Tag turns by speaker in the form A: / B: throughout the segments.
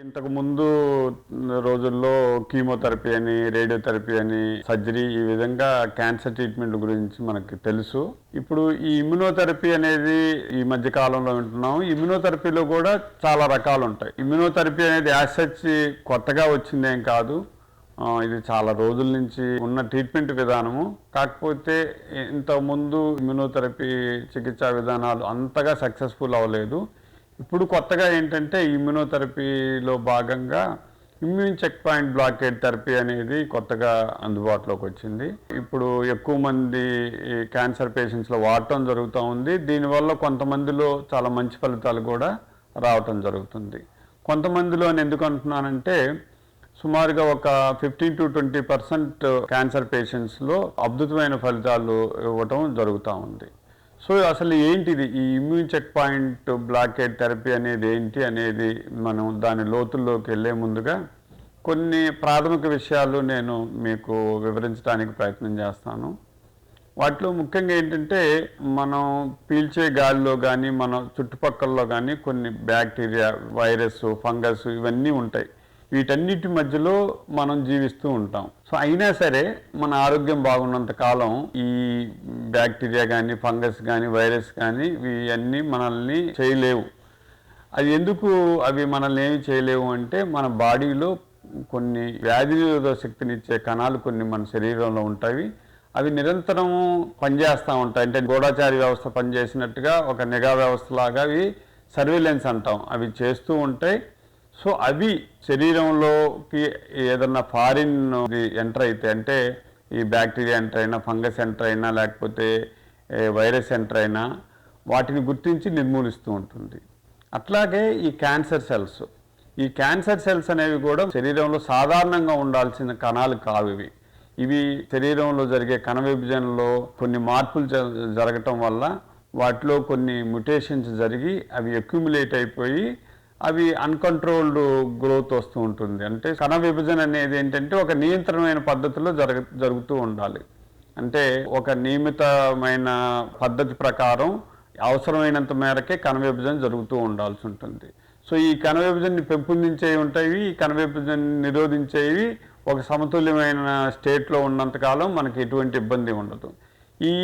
A: ఇంతకు ముందు రోజుల్లో కీమోథెరపీ అని రేడియోథెరపీ అని సర్జరీ ఈ విధంగా క్యాన్సర్ ట్రీట్మెంట్ గురించి మనకి తెలుసు. ఇప్పుడు ఈ ఇమ్యునోథెరపీ అనేది ఈ మధ్య కాలంలో వింటున్నాం ఇమ్యునోథెరపీలో కూడా చాలా రకాలు ఉంటాయి. ఇమ్యునోథెరపీ అనేది యాసెచ్ కొత్తగా వచ్చిందేం కాదు. ఇది చాలా రోజుల నుంచి ఉన్న ట్రీట్మెంట్ విధానము. కాకపోతే ఇంతకుముందు ఇమ్యునోథెరపీ చికిత్సా విధానాలు అంతగా సక్సెస్ఫుల్ అవ్వలేదు. ఇప్పుడు కొత్తగా ఏంటంటే ఇమ్యునోథెరపీలో భాగంగా immune check point blockade therapy అనేది కొత్తగా అందుబాటులోకి వచ్చింది. ఇప్పుడు ఎక్కువ మంది క్యాన్సర్ పేషెంట్స్లో వాడటం జరుగుతూ ఉంది. దీనివల్ల కొంతమందిలో చాలా మంచి ఫలితాలు కూడా రావటం జరుగుతుంది. కొంతమందిలో నేను ఎందుకు అంటున్నానంటే సుమారుగా ఒక fifteen to twenty percent cancer పేషెంట్స్లో అద్భుతమైన ఫలితాలు ఇవ్వటం జరుగుతూ ఉంది. సో అసలు ఏంటిది? ఈ immune check point blockade therapy అనేది ఏంటి అనేది మనం దాని లోతుల్లోకి వెళ్ళే ముందుగా కొన్ని ప్రాథమిక విషయాలు నేను మీకు వివరించడానికి ప్రయత్నం చేస్తాను. వాటిలో ముఖ్యంగా ఏంటంటే మనం పీల్చే గాలిలో కానీ మన చుట్టుపక్కలలో కానీ కొన్ని బ్యాక్టీరియా వైరస్ ఫంగస్ ఇవన్నీ ఉంటాయి. వీటన్నిటి మధ్యలో మనం జీవిస్తూ ఉంటాం. సో అయినా సరే మన ఆరోగ్యం బాగున్నంత కాలం ఈ బ్యాక్టీరియా కానీ ఫంగస్ కానీ వైరస్ కానీ ఇవన్నీ మనల్ని చేయలేవు. అది ఎందుకు అవి మనల్ని ఏమి చేయలేవు అంటే మన బాడీలో కొన్ని వ్యాధి నిరోధక శక్తినిచ్చే కణాలు కొన్ని మన శరీరంలో ఉంటాయి. అవి నిరంతరం పనిచేస్తూ ఉంటాయి. అంటే గూఢాచారి వ్యవస్థ పనిచేసినట్టుగా ఒక నిఘా వ్యవస్థలాగా అవి సర్వేలెన్స్ అంటాం. అవి చేస్తూ ఉంటాయి సో అవి శరీరంలోకి ఏదన్నా ఫారిన్ ఎంటర్ అయితే అంటే ఈ బ్యాక్టీరియా ఎంటర్ అయినా ఫంగస్ ఎంటర్ అయినా లేకపోతే వైరస్ ఎంటర్ అయినా వాటిని గుర్తించి నిర్మూలిస్తూ ఉంటుంది. అట్లాగే ఈ క్యాన్సర్ సెల్స్. ఈ క్యాన్సర్ సెల్స్ అనేవి కూడా శరీరంలో సాధారణంగా ఉండాల్సిన కణాలు కావు ఇవి. ఇవి శరీరంలో జరిగే కణ విభజనలో కొన్ని మార్పులు జ- జరగటం వల్ల వాటిలో కొన్ని మ్యుటేషన్స్ జరిగి అవి అక్యుములేట్ అయిపోయి అవి అన్కంట్రోల్డ్ గ్రోత్ వస్తూ ఉంటుంది. అంటే కణ విభజన అనేది ఏంటంటే ఒక నియంత్రణమైన పద్ధతిలో జరగ జరుగుతూ ఉండాలి. అంటే ఒక నియమితమైన పద్ధతి ప్రకారం అవసరమైనంత మేరకే కణ విభజన జరుగుతూ ఉండాల్సి ఉంటుంది. సో ఈ కణ విభజనని పెంపొందించేవి ఉంటాయి. ఈ కణ విభజన నిరోధించేవి ఒక సమతుల్యమైన స్టేట్లో ఉన్నంతకాలం మనకి ఎటువంటి ఇబ్బంది ఉండదు. ఈ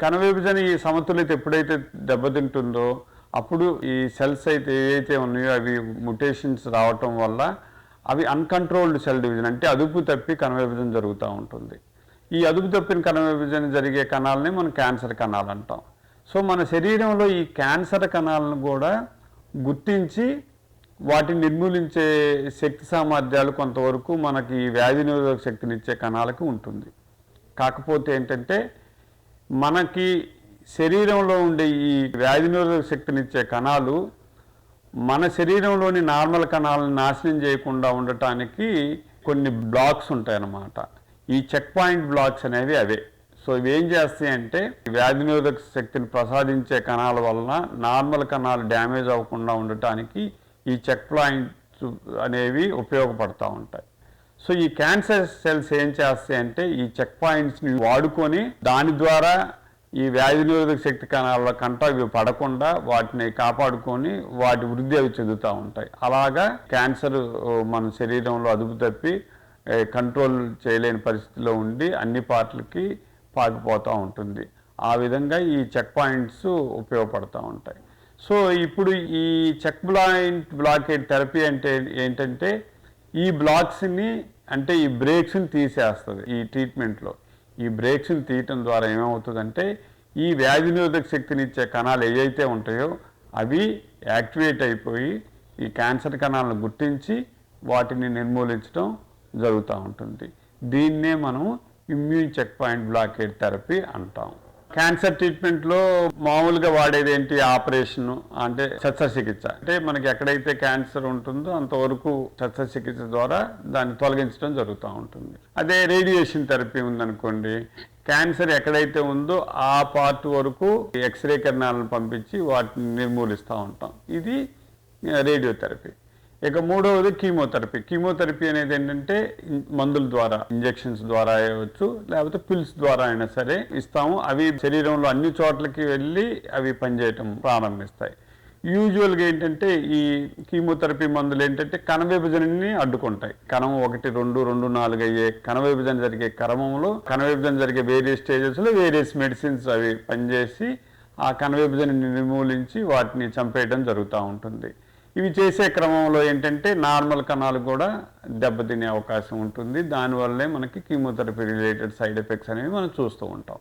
A: కణ విభజన ఈ సమతుల్యత ఎప్పుడైతే దెబ్బతింటుందో అప్పుడు ఈ సెల్స్ అయితే ఏవైతే ఉన్నాయో అవి ముటేషన్స్ రావటం వల్ల అవి అన్కంట్రోల్డ్ సెల్ డివిజన్ అంటే అదుపు తప్పి కణ విభజన జరుగుతూ ఉంటుంది. ఈ అదుపు తప్పిన కణ విభజన జరిగే కణాలని మనం క్యాన్సర్ కణాలు అంటాం. సో మన శరీరంలో ఈ క్యాన్సర్ కణాలను కూడా గుర్తించి వాటిని నిర్మూలించే శక్తి సామర్థ్యాలు కొంతవరకు మనకి వ్యాధి నిరోధక శక్తినిచ్చే కణాలకు ఉంటుంది. కాకపోతే ఏంటంటే మనకి శరీరంలో ఉండే ఈ వ్యాధి నిరోధక శక్తినిచ్చే కణాలు మన శరీరంలోని నార్మల్ కణాలను నాశనం చేయకుండా ఉండటానికి కొన్ని బ్లాక్స్ ఉంటాయన్నమాట. ఈ చెక్ పాయింట్ బ్లాక్స్ అనేవి అవే. సో ఇవి ఏం చేస్తాయి అంటే వ్యాధి నిరోధక శక్తిని ప్రసాదించే కణాల వలన నార్మల్ కణాలు డ్యామేజ్ అవ్వకుండా ఉండటానికి ఈ చెక్ పాయింట్స్ అనేవి ఉపయోగపడతా ఉంటాయి. సో ఈ క్యాన్సర్ సెల్స్ ఏం చేస్తాయి అంటే ఈ చెక్ పాయింట్స్ని వాడుకొని దాని ద్వారా ఈ వ్యాధి నిరోధక శక్తి కణాల కంట ఇవి పడకుండా వాటిని కాపాడుకొని వాటి వృద్ధి అవి చెందుతూ ఉంటాయి. అలాగా క్యాన్సర్ మన శరీరంలో అదుపు తప్పి కంట్రోల్ చేయలేని పరిస్థితిలో ఉండి అన్ని పార్ట్లకి పాకిపోతూ ఉంటుంది. ఆ విధంగా ఈ చెక్ పాయింట్స్ ఉపయోగపడుతూ ఉంటాయి. సో ఇప్పుడు ఈ చెక్ బ్లాయింట్ బ్లాకేట్ థెరపీ అంటే ఏంటంటే ఈ బ్లాక్స్ని అంటే ఈ బ్రేక్స్ని తీసేస్తుంది ఈ ట్రీట్మెంట్లో. ఈ బ్రేక్స్ని తీయటం ద్వారా ఏమవుతుందంటే ఈ వ్యాధి నిరోధక శక్తినిచ్చే కణాలు ఏవైతే ఉంటాయో అవి యాక్టివేట్ అయిపోయి ఈ క్యాన్సర్ కణాలను గుర్తించి వాటిని నిర్మూలించడం జరుగుతూ ఉంటుంది. దీన్నే మనం immune check point blockade therapy అంటాం. క్యాన్సర్ ట్రీట్మెంట్లో మామూలుగా వాడేది ఏంటి? ఆపరేషన్ అంటే శస్త్రచికిత్స. అంటే మనకి ఎక్కడైతే క్యాన్సర్ ఉంటుందో అంతవరకు శస్త్రచికిత్స ద్వారా దాన్ని తొలగించడం జరుగుతూ ఉంటుంది. అదే రేడియేషన్ థెరపీ ఉందనుకోండి క్యాన్సర్ ఎక్కడైతే ఉందో ఆ పార్ట్ వరకు ఎక్స్రే కిరణాలను పంపించి వాటిని నిర్మూలిస్తూ ఉంటాం. ఇది రేడియోథెరపీ. ఇక మూడవది కీమోథెరపీ. కీమోథెరపీ అనేది ఏంటంటే మందుల ద్వారా ఇంజెక్షన్స్ ద్వారా అయ్యవచ్చు లేకపోతే పిల్స్ ద్వారా అయినా సరే ఇస్తాము. అవి శరీరంలో అన్ని చోట్లకి వెళ్ళి అవి పనిచేయటం ప్రారంభిస్తాయి. యూజువల్గా ఏంటంటే ఈ కీమోథెరపీ మందులు ఏంటంటే కణ విభజనని అడ్డుకుంటాయి. కణం ఒకటి రెండు రెండు నాలుగు అయ్యే కణ విభజన జరిగే క్రమంలో కణ విభజన జరిగే వేరియస్ స్టేజెస్లో వేరియస్ మెడిసిన్స్ అవి పనిచేసి ఆ కణ విభజనని నిర్మూలించి వాటిని చంపేయడం జరుగుతూ ఉంటుంది. ఇవి చేసే క్రమంలో ఏంటంటే నార్మల్ కణాలు కూడా దెబ్బతినే అవకాశం ఉంటుంది. దానివల్లే మనకి కీమోథెరపీ రిలేటెడ్ సైడ్ ఎఫెక్ట్స్ అనేవి మనం చూస్తూ ఉంటాం.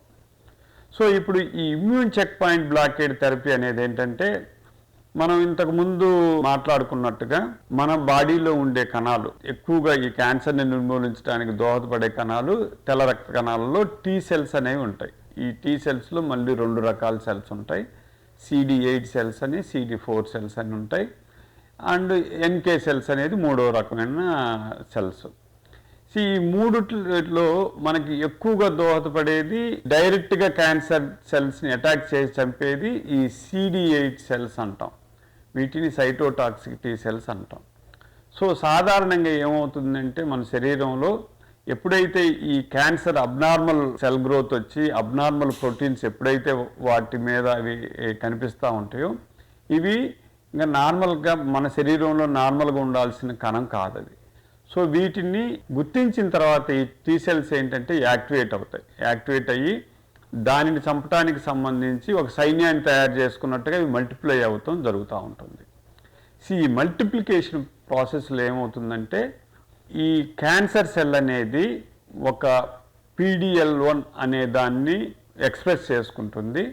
A: సో ఇప్పుడు ఈ immune check point blockade therapy అనేది ఏంటంటే మనం ఇంతకు ముందు మాట్లాడుకున్నట్టుగా మన బాడీలో ఉండే కణాలు ఎక్కువగా ఈ క్యాన్సర్ని నిర్మూలించడానికి దోహదపడే కణాలు తెల్ల రక్త కణాలలో టీ సెల్స్ అనేవి ఉంటాయి. ఈ టీ సెల్స్లో మళ్ళీ రెండు రకాల సెల్స్ ఉంటాయి. సిడి ఎయిట్ సెల్స్ అని సిడి ఫోర్ సెల్స్ అని ఉంటాయి. అండ్ ఎన్కే సెల్స్ అనేది మూడో రకమైన సెల్స్. సో ఈ మూడిట్లో మనకి ఎక్కువగా దోహదపడేది డైరెక్ట్గా క్యాన్సర్ సెల్స్ని అటాక్ చేసి చంపేది ఈ సిడి ఎయిట్ సెల్స్ అంటాం. వీటిని సైటోటాక్సిక్ టీ సెల్స్ అంటాం. సో సాధారణంగా ఏమవుతుందంటే మన శరీరంలో ఎప్పుడైతే ఈ క్యాన్సర్ అబ్నార్మల్ సెల్ గ్రోత్ వచ్చి అబ్నార్మల్ ప్రోటీన్స్ ఎప్పుడైతే వాటి మీద అవి కనిపిస్తూ ఉంటాయో ఇవి ఇంకా నార్మల్గా మన శరీరంలో నార్మల్గా ఉండాల్సిన కణం కాదు అది సో వీటిని గుర్తించిన తర్వాత ఈ టీ సెల్స్ ఏంటంటే యాక్టివేట్ అవుతాయి. యాక్టివేట్ అయ్యి దానిని చంపడానికి సంబంధించి ఒక సైన్యాన్ని తయారు చేసుకున్నట్టుగా ఇవి మల్టిప్లై అవుతాం జరుగుతూ ఉంటుంది. సో ఈ మల్టిప్లికేషన్ ప్రాసెస్లో ఏమవుతుందంటే ఈ క్యాన్సర్ సెల్ అనేది ఒక పీడిఎల్ వన్ అనే దాన్ని ఎక్స్ప్రెస్ చేసుకుంటుంది.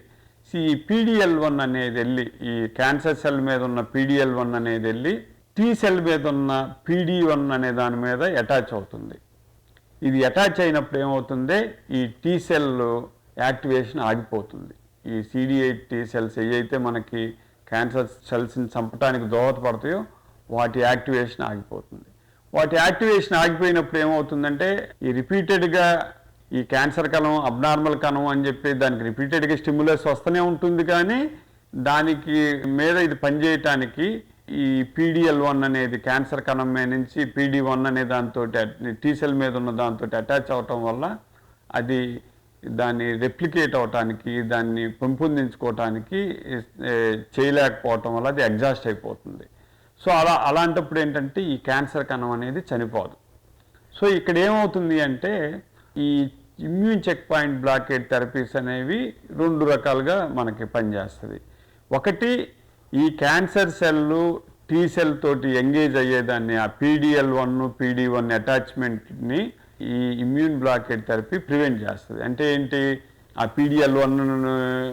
A: ఈ పీడిఎల్ వన్ అనేది వెళ్ళి ఈ క్యాన్సర్ సెల్ మీద ఉన్న పీడిఎల్ వన్ అనేది వెళ్ళి టీ సెల్ మీద ఉన్న పీడి వన్ అనే దాని మీద అటాచ్ అవుతుంది. ఇది అటాచ్ అయినప్పుడు ఏమవుతుంది ఈ టీ సెల్ యాక్టివేషన్ ఆగిపోతుంది. ఈ సిడి టీ సెల్స్ ఏవైతే మనకి క్యాన్సర్ సెల్స్ని చంపడానికి దోహదపడతాయో వాటి యాక్టివేషన్ ఆగిపోతుంది. వాటి యాక్టివేషన్ ఆగిపోయినప్పుడు ఏమవుతుందంటే ఈ రిపీటెడ్గా ఈ క్యాన్సర్ కణం అబ్నార్మల్ కణం అని చెప్పి దానికి రిపీటెడ్గా స్టిమ్యులస్ వస్తూనే ఉంటుంది కానీ దానికి మీద ఇది పనిచేయటానికి ఈ పీడిఎల్ వన్ అనేది క్యాన్సర్ కణం మీద నుంచి పీడి వన్ అనే దాంతో టీసెల్ మీద ఉన్న దాంతో అటాచ్ అవటం వల్ల అది దాన్ని రెప్లికేట్ అవటానికి దాన్ని పెంపొందించుకోవటానికి చేయలేకపోవటం వల్ల అది ఎగ్జాస్ట్ అయిపోతుంది. సో అలా అలాంటప్పుడు ఏంటంటే ఈ క్యాన్సర్ కణం అనేది చనిపోదు. సో ఇక్కడ ఏమవుతుంది అంటే ఈ immune check point blockade therapies అనేవి రెండు రకాలుగా మనకి పనిచేస్తుంది. ఒకటి ఈ క్యాన్సర్ సెల్లు టీ సెల్ తోటి ఎంగేజ్ అయ్యేదాన్ని ఆ పీడిఎల్ వన్ పీడి వన్ అటాచ్మెంట్ని ఈ ఇమ్యూన్ బ్లాకెట్ థెరపీ ప్రివెంట్ చేస్తుంది. అంటే ఏంటి? ఆ పీడిఎల్ వన్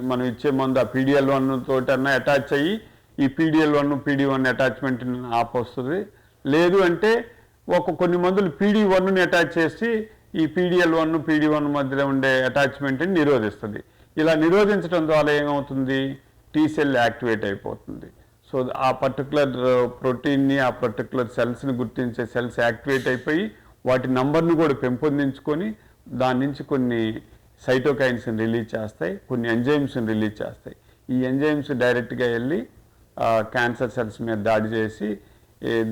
A: మనం ఇచ్చే మందు ఆ పీడిఎల్ వన్ తోటి అటాచ్ అయ్యి ఈ PDL one PD one attachment ఆపొస్తుంది. లేదు అంటే ఒక కొన్ని మందులు పీడి వన్ని అటాచ్ చేసి ఈ పీడిఎల్ వన్ పీడి వన్ మధ్యలో ఉండే అటాచ్మెంట్ని నిరోధిస్తుంది. ఇలా నిరోధించడం ద్వారా ఏమవుతుంది? టీ సెల్ యాక్టివేట్ అయిపోతుంది. సో ఆ పర్టికులర్ ప్రోటీన్ని uh, ఆ పర్టికులర్ సెల్స్ని గుర్తించే సెల్స్ యాక్టివేట్ అయిపోయి వాటి నంబర్ను కూడా పెంపొందించుకొని దాని నుంచి కొన్ని సైటోకైన్స్ని రిలీజ్ చేస్తాయి కొన్ని ఎంజైమ్స్ని రిలీజ్ చేస్తాయి. ఈ ఎంజైమ్స్ డైరెక్ట్గా వెళ్ళి క్యాన్సర్ సెల్స్ మీద దాడి చేసి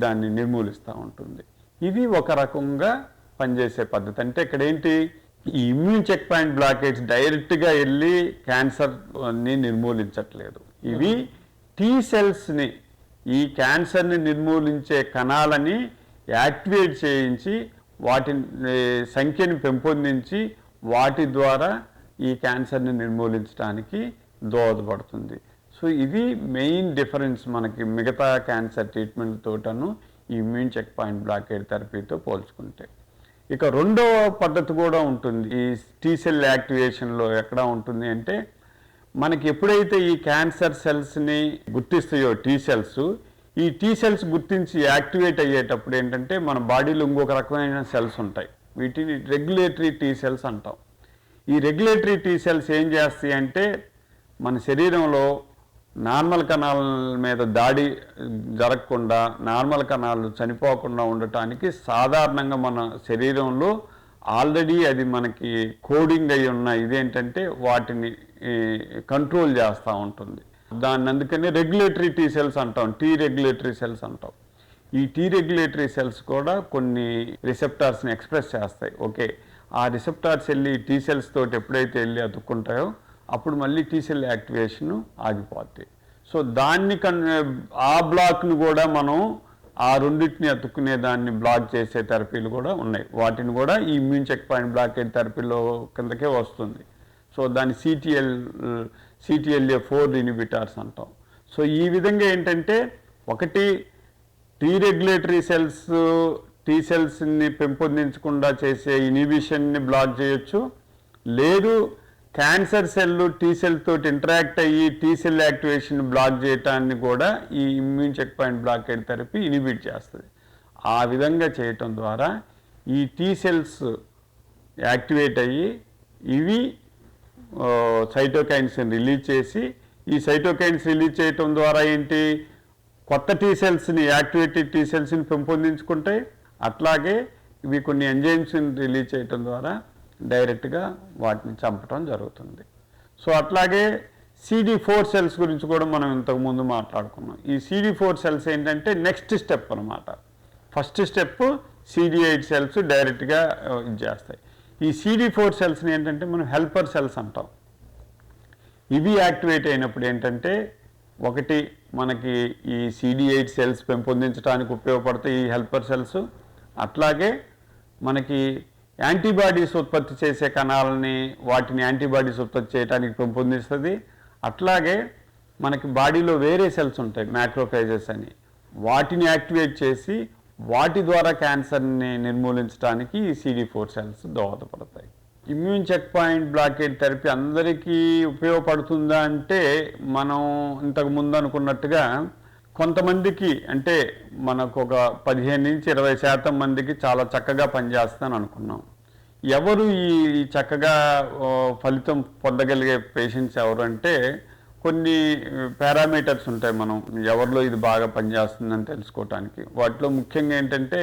A: దాన్ని నిర్మూలిస్తూ ఉంటుంది. ఇది ఒక రకంగా పనిచేసే పద్ధతి. అంటే ఇక్కడ ఏంటి ఈ ఇమ్యూన్ చెక్ పాయింట్ బ్లాకేజ్ డైరెక్ట్గా వెళ్ళి క్యాన్సర్ని నిర్మూలించట్లేదు. ఇవి టీ సెల్స్ని ఈ క్యాన్సర్ని నిర్మూలించే కణాలని యాక్టివేట్ చేయించి వాటి సంఖ్యను సంఖ్యని పెంపొందించి వాటి ద్వారా ఈ క్యాన్సర్ని నిర్మూలించడానికి దోహదపడుతుంది. సో ఇది మెయిన్ డిఫరెన్స్ మనకి మిగతా క్యాన్సర్ ట్రీట్మెంట్ తోటను ఈ ఇమ్యూన్ చెక్ పాయింట్ బ్లాకేడ్ థెరపీతో పోల్చుకుంటే. ఇక రెండవ పద్ధతి కూడా ఉంటుంది. ఈ టీ సెల్ యాక్టివేషన్లో ఎక్కడ ఉంటుంది అంటే మనకి ఎప్పుడైతే ఈ క్యాన్సర్ సెల్స్ని గుర్తిస్తాయో టీ సెల్స్ ఈ టీ సెల్స్ గుర్తించి యాక్టివేట్ అయ్యేటప్పుడు ఏంటంటే మన బాడీలో ఇంకొక రకమైన సెల్స్ ఉంటాయి. వీటిని రెగ్యులేటరీ టీ సెల్స్ అంటాం. ఈ రెగ్యులేటరీ టీ సెల్స్ ఏం చేస్తాయి అంటే మన శరీరంలో నార్మల్ కణాల మీద దాడి జరగకుండా నార్మల్ కణాలు చనిపోకుండా ఉండటానికి సాధారణంగా మన శరీరంలో ఆల్రెడీ అది మనకి కోడింగ్ అయి ఉన్న ఇదేంటంటే వాటిని కంట్రోల్ చేస్తూ ఉంటుంది. దాన్ని అందుకనే రెగ్యులేటరీ టీ సెల్స్ అంటాం టీ రెగ్యులేటరీ సెల్స్ అంటాం. ఈ టీ రెగ్యులేటరీ సెల్స్ కూడా కొన్ని రిసెప్టార్స్ని ఎక్స్ప్రెస్ చేస్తాయి. ఓకే ఆ రిసెప్టార్స్ వెళ్ళి టీ సెల్స్ తోటి ఎప్పుడైతే వెళ్ళి అతుక్కుంటాయో అప్పుడు మళ్ళీ టీసెల్ యాక్టివేషన్ ఆగిపోద్ది. సో దాన్ని కన్ ఆ బ్లాక్ను కూడా మనం ఆ రెండింటిని అతుక్కునే దాన్ని బ్లాక్ చేసే థెరపీలు కూడా ఉన్నాయి. వాటిని కూడా ఈ ఇమ్యూన్ చెక్ పాయింట్ బ్లాకేజ్ థెరపీలో కిందకే వస్తుంది. సో దాన్ని సిటిఎల్ సిటిఎల్ఏ ఫోర్ ఇనిబిటార్స్ అంటాం. సో ఈ విధంగా ఏంటంటే ఒకటి టీ రెగ్యులేటరీ సెల్స్ టీ సెల్స్ని పెంపొందించకుండా చేసే ఇనిబిషన్ని బ్లాక్ చేయొచ్చు. లేదు క్యాన్సర్ సెల్ టీ సెల్ తోటి ఇంటరాక్ట్ అయ్యి టీ సెల్ యాక్టివేషన్ బ్లాక్ చేయటాన్ని కూడా ఈ immune checkpoint blockade therapy inhibit చేస్తుంది. ఆ విధంగా చేయటం ద్వారా ఈ టీ సెల్స్ యాక్టివేట్ అయ్యి ఇవి సైటోకైన్స్ని రిలీజ్ చేసి ఈ సైటోకైన్స్ రిలీజ్ చేయటం ద్వారా ఏంటి? కొత్త టీ సెల్స్ని యాక్టివేటెడ్ టీ సెల్స్ని పెంపొందించుకుంటాయి. అట్లాగే ఇవి కొన్ని ఎంజైమ్స్ని రిలీజ్ చేయటం ద్వారా డైరెక్ట్గా వాటిని చంపటం జరుగుతుంది. సో అట్లాగే సిడి ఫోర్ సెల్స్ గురించి కూడా మనం ఇంతకుముందు మాట్లాడుకున్నాం. ఈ సిడి ఫోర్ సెల్స్ ఏంటంటే నెక్స్ట్ స్టెప్ అనమాట first step CD eight cells డైరెక్ట్గా ఇది చేస్తాయి. ఈ సిడి ఫోర్ సెల్స్ని ఏంటంటే మనం హెల్పర్ సెల్స్ అంటాం. ఇవి యాక్టివేట్ అయినప్పుడు ఏంటంటే ఒకటి మనకి ఈ సిడి ఎయిట్ సెల్స్ పెంపొందించడానికి ఉపయోగపడతాయి ఈ హెల్పర్ సెల్స్. అట్లాగే మనకి యాంటీబాడీస్ ఉత్పత్తి చేసే కణాలని వాటిని యాంటీబాడీస్ ఉత్పత్తి చేయడానికి పెంపొందిస్తుంది. అట్లాగే మనకి బాడీలో వేరే సెల్స్ ఉంటాయి మ్యాక్రోఫైజెస్ అని. వాటిని యాక్టివేట్ చేసి వాటి ద్వారా క్యాన్సర్ని నిర్మూలించడానికి ఈ సిడి ఫోర్ సెల్స్ దోహదపడతాయి. Immune check point blockade therapy అందరికీ ఉపయోగపడుతుందా అంటే మనం ఇంతకు ముందు అనుకున్నట్టుగా కొంతమందికి అంటే మనకు ఒక పదిహేను నుంచి ఇరవై శాతం మందికి చాలా చక్కగా పనిచేస్తుందని అనుకున్నాం. ఎవరు ఈ చక్కగా ఫలితం పొందగలిగే పేషెంట్స్ ఎవరు అంటే కొన్ని పారామీటర్స్ ఉంటాయి మనం ఎవరిలో ఇది బాగా పనిచేస్తుందని తెలుసుకోవటానికి వాటిలో ముఖ్యంగా ఏంటంటే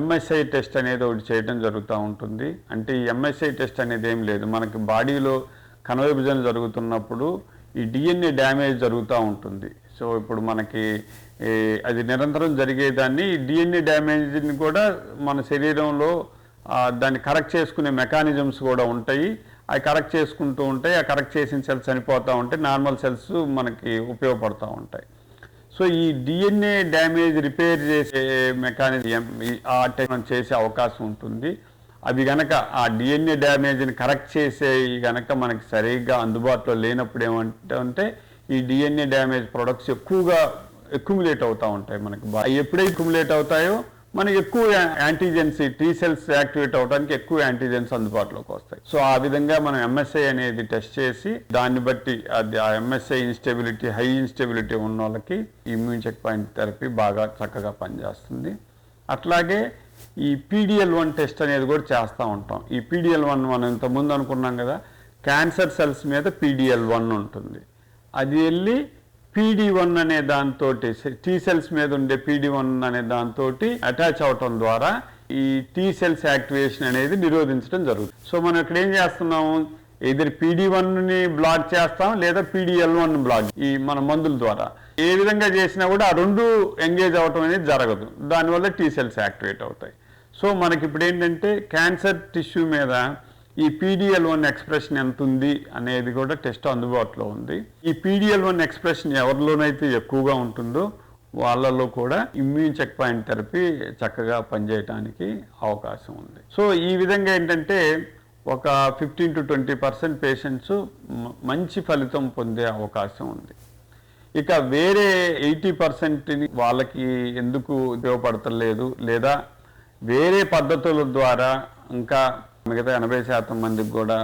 A: ఎంఎస్ఐ టెస్ట్ అనేది ఒకటి చేయడం జరుగుతూ ఉంటుంది. అంటే ఈ ఎంఎస్ఐ టెస్ట్ అనేది ఏం లేదు. మనకి బాడీలో కణ విభజన జరుగుతున్నప్పుడు ఈ డిఎన్ఏ డ్యామేజ్ జరుగుతూ ఉంటుంది. సో ఇప్పుడు మనకి అది నిరంతరం జరిగేదాన్ని డిఎన్ఏ డ్యామేజ్ని కూడా మన శరీరంలో దాన్ని కరెక్ట్ చేసుకునే మెకానిజమ్స్ కూడా ఉంటాయి. అవి కరెక్ట్ చేసుకుంటూ ఉంటాయి. ఆ కరెక్ట్ చేసిన సెల్స్ చనిపోతూ ఉంటాయి. నార్మల్ సెల్స్ మనకి ఉపయోగపడుతూ ఉంటాయి. సో ఈ డిఎన్ఏ డ్యామేజ్ రిపేర్ చేసే మెకానిజం ఆ టైం చేసే అవకాశం ఉంటుంది. అవి గనక ఆ డిఎన్ఏ డ్యామేజ్ని కరెక్ట్ చేసే గనక మనకి సరిగ్గా అందుబాటులో లేనప్పుడు ఏమంటే ఈ డిఎన్ఏ డ్యామేజ్ ప్రొడక్ట్స్ ఎక్కువగా అక్యుములేట్ అవుతూ ఉంటాయి మనకి. బాగా అవి ఎప్పుడైతే అక్యుములేట్ అవుతాయో మనకి ఎక్కువ యాంటీజెన్స్ టీ సెల్స్ యాక్టివేట్ అవడానికి ఎక్కువ యాంటీజెన్స్ అందుబాటులోకి వస్తాయి. సో ఆ విధంగా మనం ఎంఎస్ఐ అనేది టెస్ట్ చేసి దాన్ని బట్టి అది ఆ ఎంఎస్ఐ ఇన్స్టెబిలిటీ హై ఇన్స్టెబిలిటీ ఉన్న వాళ్ళకి ఇమ్యూన్ చెక్ పాయింట్ థెరపీ బాగా చక్కగా పనిచేస్తుంది. అట్లాగే ఈ పీడిఎల్ వన్ టెస్ట్ అనేది కూడా చేస్తూ ఉంటాం. ఈ పీడిఎల్ వన్ మనం ఇంతకుముందు అనుకున్నాం కదా క్యాన్సర్ సెల్స్ మీద పీడిఎల్ వన్ ఉంటుంది. అది వెళ్ళి పీడీ వన్ అనే దాంతో టీ సెల్స్ మీద ఉండే పీడీ వన్ అనే దాంతో అటాచ్ అవటం ద్వారా ఈ టీ సెల్స్ యాక్టివేషన్ అనేది నిరోధించడం జరుగుతుంది. సో మనం ఇక్కడ ఏం చేస్తున్నాము? ఎదురు పీడీ వన్ని బ్లాక్ చేస్తాం లేదా పీడిఎల్ వన్ బ్లాక్ ఈ మన మందుల ద్వారా. ఏ విధంగా చేసినా కూడా ఆ రెండు ఎంగేజ్ అవటం అనేది జరగదు. దానివల్ల టీ సెల్స్ యాక్టివేట్ అవుతాయి. సో మనకి ఇప్పుడు ఏంటంటే క్యాన్సర్ టిష్యూ మీద ఈ పీడిఎల్ వన్ ఎక్స్ప్రెషన్ ఎంత ఉంది అనేది కూడా టెస్ట్ అందుబాటులో ఉంది. ఈ పీడిఎల్ వన్ ఎక్స్ప్రెషన్ ఎవరిలోనైతే ఎక్కువగా ఉంటుందో వాళ్ళలో కూడా ఇమ్యూన్ చెక్ పాయింట్ థెరపీ చక్కగా పనిచేయడానికి అవకాశం ఉంది. సో ఈ విధంగా ఏంటంటే ఒక fifteen to twenty percent patients మంచి ఫలితం పొందే అవకాశం ఉంది. ఇక వేరే ఎయిటీ పర్సెంట్ని వాళ్ళకి ఎందుకు ఉపయోగపడతలేదు లేదా వేరే పద్ధతుల ద్వారా ఇంకా మిగతా ఎనభై శాతం మందికి కూడా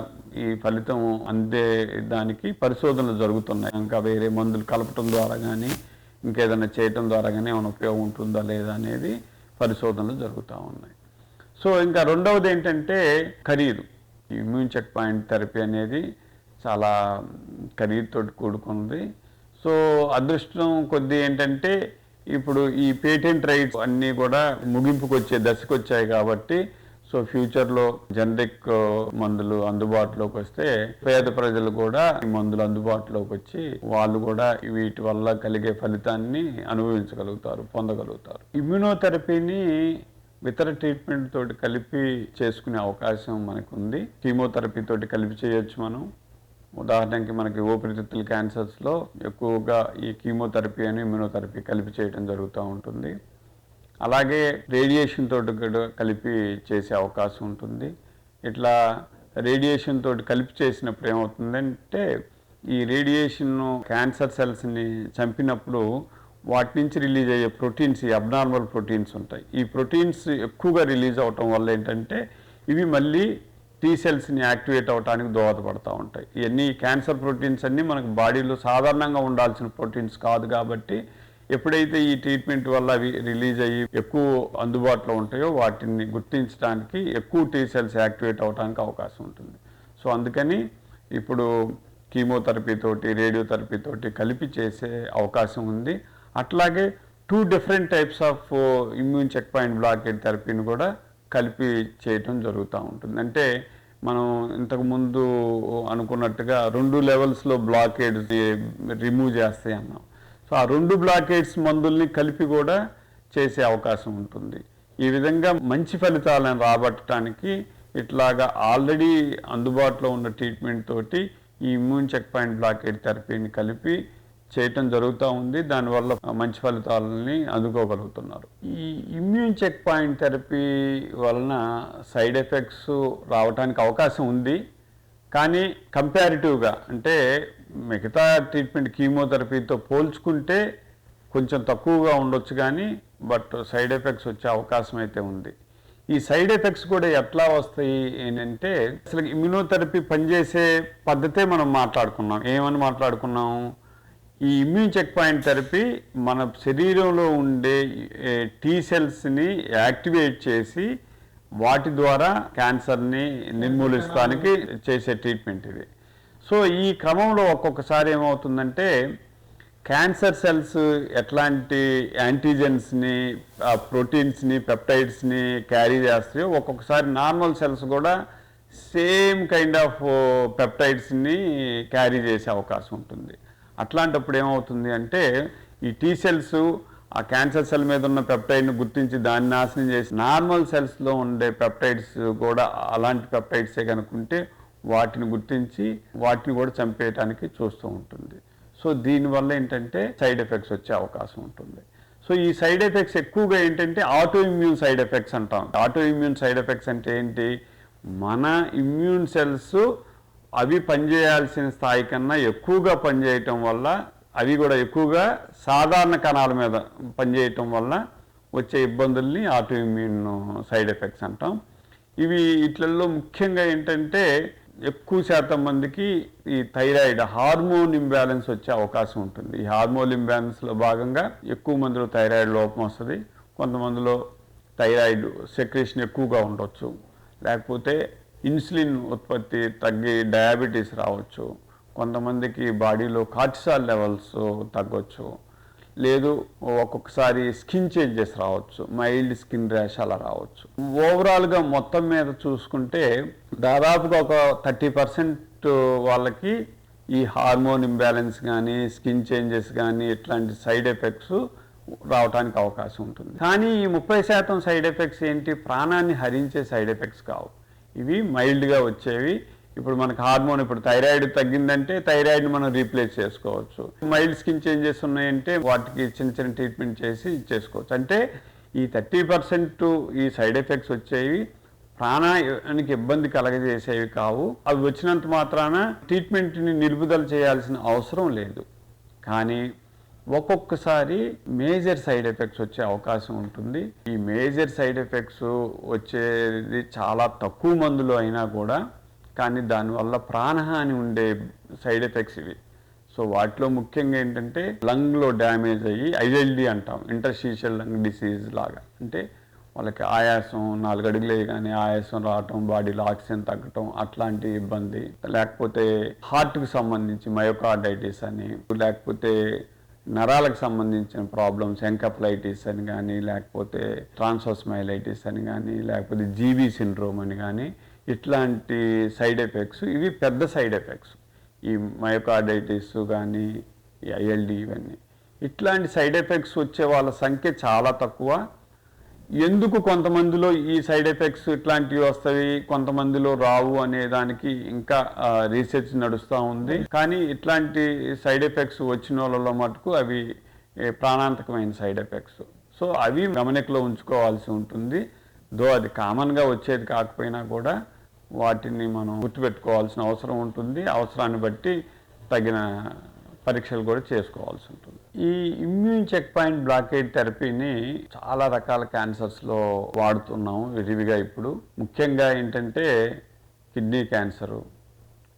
A: ఈ ఫలితం అందే దానికి పరిశోధనలు జరుగుతున్నాయి. ఇంకా వేరే మందులు కలపటం ద్వారా కానీ ఇంకేదైనా చేయటం ద్వారా కానీ ఏమైనా ఉపయోగం ఉంటుందా లేదా అనేది పరిశోధనలు జరుగుతూ ఉన్నాయి. సో ఇంకా రెండవది ఏంటంటే ఖరీదు. ఈ ఇమ్యూన్ చెక్ పాయింట్ థెరపీ అనేది చాలా ఖరీదుతో కూడుకున్నది. సో అదృష్టం కొద్ది ఏంటంటే ఇప్పుడు ఈ పేటెంట్ రైట్స్ అన్నీ కూడా ముగింపుకు వచ్చే దశకు వచ్చాయి కాబట్టి సో ఫ్యూచర్లో జనరిక్ uh, మందులు అందుబాటులోకి వస్తే పేద ప్రజలు కూడా ఈ మందులు అందుబాటులోకి వచ్చి వాళ్ళు కూడా వీటి వల్ల కలిగే ఫలితాన్ని అనుభవించగలుగుతారు పొందగలుగుతారు. ఇమ్యూనోథెరపీని ఇతర ట్రీట్మెంట్ తోటి కలిపి చేసుకునే అవకాశం మనకు ఉంది కీమోథెరపీ తోటి కలిపి చేయొచ్చు మనం. ఉదాహరణకి మనకి ఊపిరితిత్తుల క్యాన్సర్స్లో ఎక్కువగా ఈ కీమోథెరపీ అని ఇమ్యూనోథెరపీ కలిపి చేయడం జరుగుతూ ఉంటుంది. అలాగే రేడియేషన్ తోటి కూడా కలిపి చేసే అవకాశం ఉంటుంది. ఇట్లా రేడియేషన్ తోటి కలిపి చేసినప్పుడు ఏమవుతుందంటే ఈ రేడియేషన్ క్యాన్సర్ సెల్స్ని చంపినప్పుడు వాటి నుంచి రిలీజ్ అయ్యే ప్రోటీన్స్ ఈ అబ్నార్మల్ ప్రోటీన్స్ ఉంటాయి. ఈ ప్రోటీన్స్ ఎక్కువగా రిలీజ్ అవటం వల్ల ఏంటంటే ఇవి మళ్ళీ టీ సెల్స్ని యాక్టివేట్ అవడానికి దోహదపడతా ఉంటాయి. ఇవన్నీ క్యాన్సర్ ప్రోటీన్స్ అన్నీ మనకు బాడీలో సాధారణంగా ఉండాల్సిన ప్రోటీన్స్ కాదు కాబట్టి ఎప్పుడైతే ఈ ట్రీట్మెంట్ వల్ల అవి రిలీజ్ అయ్యి ఎక్కువ అందుబాటులో ఉంటాయో వాటిని గుర్తించడానికి ఎక్కువ టీ సెల్స్ యాక్టివేట్ అవడానికి అవకాశం ఉంటుంది. సో అందుకని ఇప్పుడు కీమోథెరపీ తోటి రేడియోథెరపీ తోటి కలిపి చేసే అవకాశం ఉంది. అట్లాగే two different types of immune checkpoint blockade థెరపీని కూడా కలిపి చేయటం జరుగుతూ ఉంటుంది. అంటే మనం ఇంతకుముందు అనుకున్నట్టుగా రెండు లెవెల్స్లో బ్లాకేడ్ రిమూవ్ చేస్తాయి అన్నాం. సో ఆ రెండు బ్లాకేట్స్ మందుల్ని కలిపి కూడా చేసే అవకాశం ఉంటుంది. ఈ విధంగా మంచి ఫలితాలను రాబట్టడానికి ఇట్లాగా ఆల్రెడీ అందుబాటులో ఉన్న ట్రీట్మెంట్ తోటి ఈ ఇమ్యూన్ చెక్ పాయింట్ బ్లాకేట్ థెరపీని కలిపి చేయటం జరుగుతూ ఉంది. దానివల్ల మంచి ఫలితాలని అందుకోగలుగుతున్నారు. ఈ ఇమ్యూన్ చెక్ పాయింట్ థెరపీ వలన సైడ్ ఎఫెక్ట్స్ రావడానికి అవకాశం ఉంది. కానీ కంపారిటివ్గా అంటే మిగతా ట్రీట్మెంట్ కీమోథెరపీతో పోల్చుకుంటే కొంచెం తక్కువగా ఉండొచ్చు కానీ బట్ సైడ్ ఎఫెక్ట్స్ వచ్చే అవకాశం అయితే ఉంది. ఈ సైడ్ ఎఫెక్ట్స్ కూడా ఎట్లా వస్తాయి ఏంటంటే అసలు ఇమ్యూనోథెరపీ పనిచేసే పద్ధతే మనం మాట్లాడుకున్నాం. ఏమని మాట్లాడుకున్నాం ఈ ఇమ్యూన్ చెక్ పాయింట్ థెరపీ మన శరీరంలో ఉండే టీ సెల్స్ని యాక్టివేట్ చేసి వాటి ద్వారా క్యాన్సర్ని నిర్మూలిస్తానికి చేసే ట్రీట్మెంట్ ఇది. సో ఈ క్రమంలో ఒక్కొక్కసారి ఏమవుతుందంటే క్యాన్సర్ సెల్స్ ఎట్లాంటి యాంటీజెన్స్ని ప్రోటీన్స్ని పెప్టైడ్స్ని క్యారీ చేస్తాయో ఒక్కొక్కసారి నార్మల్ సెల్స్ కూడా సేమ్ కైండ్ ఆఫ్ పెప్టైడ్స్ని క్యారీ చేసే అవకాశం ఉంటుంది. అట్లాంటప్పుడు ఏమవుతుంది అంటే ఈ టీ సెల్స్ ఆ క్యాన్సర్ సెల్ మీద ఉన్న పెప్టైడ్ని గుర్తించి దాన్ని నాశనం చేసి నార్మల్ సెల్స్లో ఉండే పెప్టైడ్స్ కూడా అలాంటి పెప్టైడ్సే కనుకుంటే వాటిని గుర్తించి వాటిని కూడా చంపేయటానికి చూస్తూ ఉంటుంది. సో దీనివల్ల ఏంటంటే సైడ్ ఎఫెక్ట్స్ వచ్చే అవకాశం ఉంటుంది. సో ఈ సైడ్ ఎఫెక్ట్స్ ఎక్కువగా ఏంటంటే ఆటో ఇమ్యూన్ సైడ్ ఎఫెక్ట్స్ అంటాం ఆటో ఇమ్యూన్ సైడ్ ఎఫెక్ట్స్ అంటే ఏంటి? మన ఇమ్యూన్ సెల్స్ అవి పనిచేయాల్సిన స్థాయి కన్నా ఎక్కువగా పనిచేయటం వల్ల అవి కూడా ఎక్కువగా సాధారణ కణాల మీద పనిచేయటం వల్ల వచ్చే ఇబ్బందుల్ని ఆటో ఇమ్యూన్ సైడ్ ఎఫెక్ట్స్ అంటాం. ఇవి ఇట్లలో ముఖ్యంగా ఏంటంటే ఎక్కువ శాతం మందికి ఈ థైరాయిడ్ హార్మోన్ ఇంబ్యాలెన్స్ వచ్చే అవకాశం ఉంటుంది. ఈ హార్మోన్ ఇంబ్యాలెన్స్లో భాగంగా ఎక్కువ మందిలో థైరాయిడ్ లోపం వస్తుంది. కొంతమందిలో థైరాయిడ్ సెక్రేషన్ ఎక్కువగా ఉండొచ్చు. లేకపోతే ఇన్సులిన్ ఉత్పత్తి తగ్గి డయాబెటీస్ రావచ్చు. కొంతమందికి బాడీలో కార్టిసాల్ లెవెల్స్ తగ్గొచ్చు. లేదు ఒక్కొక్కసారి స్కిన్ చేంజెస్ రావచ్చు మైల్డ్ స్కిన్ ర్యాష్ అలా రావచ్చు. ఓవరాల్గా మొత్తం మీద చూసుకుంటే దాదాపుగా ఒక థర్టీ పర్సెంట్ వాళ్ళకి ఈ హార్మోన్ ఇంబ్యాలెన్స్ కానీ స్కిన్ చేంజెస్ కానీ ఇట్లాంటి సైడ్ ఎఫెక్ట్స్ రావడానికి అవకాశం ఉంటుంది. కానీ ఈ ముప్పై శాతం సైడ్ ఎఫెక్ట్స్ ఏంటి? ప్రాణాన్ని హరించే సైడ్ ఎఫెక్ట్స్ కావు. ఇవి మైల్డ్గా వచ్చేవి. ఇప్పుడు మనకు హార్మోన్ ఇప్పుడు థైరాయిడ్ తగ్గిందంటే థైరాయిడ్ మనం రీప్లేస్ చేసుకోవచ్చు. మైల్డ్ స్కిన్ చేంజెస్ ఉన్నాయంటే వాటికి చిన్న చిన్న ట్రీట్మెంట్ చేసి చేసుకోవచ్చు. అంటే ఈ థర్టీ పర్సెంట్ ఈ సైడ్ ఎఫెక్ట్స్ వచ్చేవి ప్రాణానికి ఇబ్బంది కలగజేసేవి కావు. అవి వచ్చినంత మాత్రాన ట్రీట్మెంట్ని నిలుపుదల చేయాల్సిన అవసరం లేదు. కానీ ఒక్కొక్కసారి మేజర్ సైడ్ ఎఫెక్ట్స్ వచ్చే అవకాశం ఉంటుంది. ఈ మేజర్ సైడ్ ఎఫెక్ట్స్ వచ్చేది చాలా తక్కువ మందులు అయినా కూడా కానీ దానివల్ల ప్రాణహాని ఉండే సైడ్ ఎఫెక్ట్స్ ఇవి. సో వాటిలో ముఖ్యంగా ఏంటంటే లంగ్లో డ్యామేజ్ అయ్యి ఐఎల్డి అంటాం ఇంటర్స్టీషియల్ లంగ్ డిసీజ్ లాగా. అంటే వాళ్ళకి ఆయాసం నాలుగు అడుగులే కానీ ఆయాసం రావటం బాడీలో ఆక్సిజన్ తగ్గటం అట్లాంటి ఇబ్బంది. లేకపోతే హార్ట్కి సంబంధించి మయోకార్డైటిస్ అని లేకపోతే నరాలకు సంబంధించిన ప్రాబ్లమ్స్ ఎంకప్లైటిస్ అని కానీ లేకపోతే ట్రాన్సోస్మైలైటిస్ అని కానీ లేకపోతే జీబీ సిండ్రోమ్ అని కానీ ఇట్లాంటి సైడ్ ఎఫెక్ట్స్ ఇవి పెద్ద సైడ్ ఎఫెక్ట్స్. ఈ మయోకార్డైటిస్ కానీ ఈ ఐఎల్డి ఇవన్నీ. ఇట్లాంటి సైడ్ ఎఫెక్ట్స్ వచ్చే వాళ్ళ సంఖ్య చాలా తక్కువ. ఎందుకు కొంతమందిలో ఈ సైడ్ ఎఫెక్ట్స్ ఇట్లాంటివి వస్తాయి కొంతమందిలో రావు అనే దానికి ఇంకా రీసెర్చ్ నడుస్తూ ఉంది. కానీ ఇట్లాంటి సైడ్ ఎఫెక్ట్స్ వచ్చిన వాళ్ళలో మటుకు అవి ప్రాణాంతకమైన సైడ్ ఎఫెక్ట్స్. సో అవి గమనికలో ఉంచుకోవాల్సి ఉంటుంది. దో అది కామన్గా వచ్చేది కాకపోయినా కూడా వాటిని మనం గుర్తుపెట్టుకోవాల్సిన అవసరం ఉంటుంది. అవసరాన్ని బట్టి తగిన పరీక్షలు కూడా చేసుకోవాల్సి ఉంటుంది. ఈ ఇమ్యూన్ చెక్ పాయింట్ బ్లాకేజ్ థెరపీని చాలా రకాల క్యాన్సర్స్లో వాడుతున్నాం విరివిగా ఇప్పుడు. ముఖ్యంగా ఏంటంటే కిడ్నీ క్యాన్సరు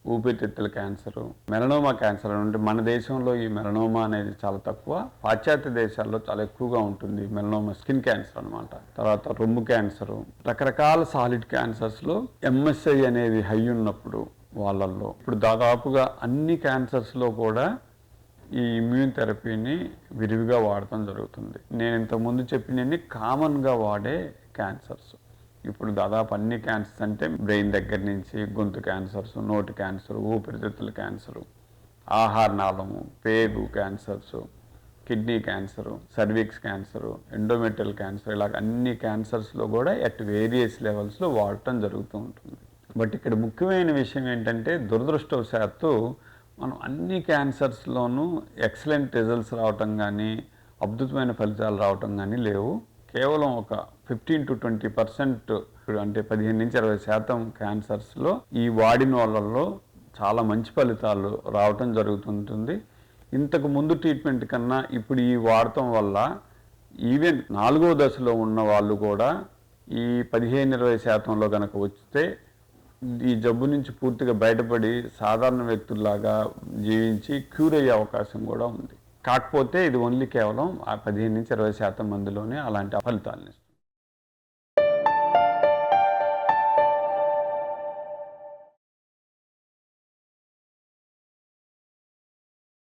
A: ఊపిరితిత్తుల క్యాన్సరు మెలనోమా క్యాన్సర్ అంటే మన దేశంలో ఈ మెలనోమా అనేది చాలా తక్కువ. పాశ్చాత్య దేశాల్లో చాలా ఎక్కువగా ఉంటుంది మెలనోమా స్కిన్ క్యాన్సర్ అనమాట తర్వాత రొమ్ము క్యాన్సరు రకరకాల సాలిడ్ క్యాన్సర్స్లో ఎంఎస్ఐ అనేది హై ఉన్నప్పుడు వాళ్ళల్లో. ఇప్పుడు దాదాపుగా అన్ని క్యాన్సర్స్లో కూడా ఈ ఇమ్యూన్ థెరపీని విరివిగా వాడటం జరుగుతుంది. నేను ఇంతకుముందు చెప్పినన్ని కామన్గా వాడే క్యాన్సర్స్. ఇప్పుడు దాదాపు అన్ని క్యాన్సర్స్ అంటే బ్రెయిన్ దగ్గర నుంచి గొంతు క్యాన్సర్స్ నోటి క్యాన్సర్ ఊపిరితిత్తుల క్యాన్సరు ఆహార నాళము పేగు cancers kidney cancer cervix cancer endometrial cancer ఇలా అన్ని క్యాన్సర్స్లో కూడా అట్ వేరియస్ లెవెల్స్లో వాడటం జరుగుతూ ఉంటుంది. బట్ ఇక్కడ ముఖ్యమైన విషయం ఏంటంటే దురదృష్టవశాత్తు మనం అన్ని క్యాన్సర్స్లోనూ ఎక్సలెంట్ రిజల్ట్స్ రావటం కానీ అద్భుతమైన ఫలితాలు రావటం కానీ లేవు. కేవలం ఒక ఫిఫ్టీన్ టు ట్వంటీ పర్సెంట్ అంటే పదిహేను నుంచి ఇరవై శాతం క్యాన్సర్స్లో ఈ వాడిన వాళ్ళల్లో చాలా మంచి ఫలితాలు రావటం జరుగుతుంటుంది. ఇంతకు ముందు ట్రీట్మెంట్ కన్నా ఇప్పుడు ఈ వాడటం వల్ల ఈవెన్ నాలుగో దశలో ఉన్న వాళ్ళు కూడా ఈ పదిహేను ఇరవై శాతంలో కనుక వస్తే ఈ జబ్బు నుంచి పూర్తిగా బయటపడి సాధారణ వ్యక్తుల్లాగా జీవించి క్యూర్ అయ్యే అవకాశం కూడా ఉంది. కాకపోతే ఇది ఓన్లీ కేవలం ఆ పదిహేను నుంచి ఇరవై శాతం మందిలోనే అలాంటి ఫలితాలను ఇస్తుంది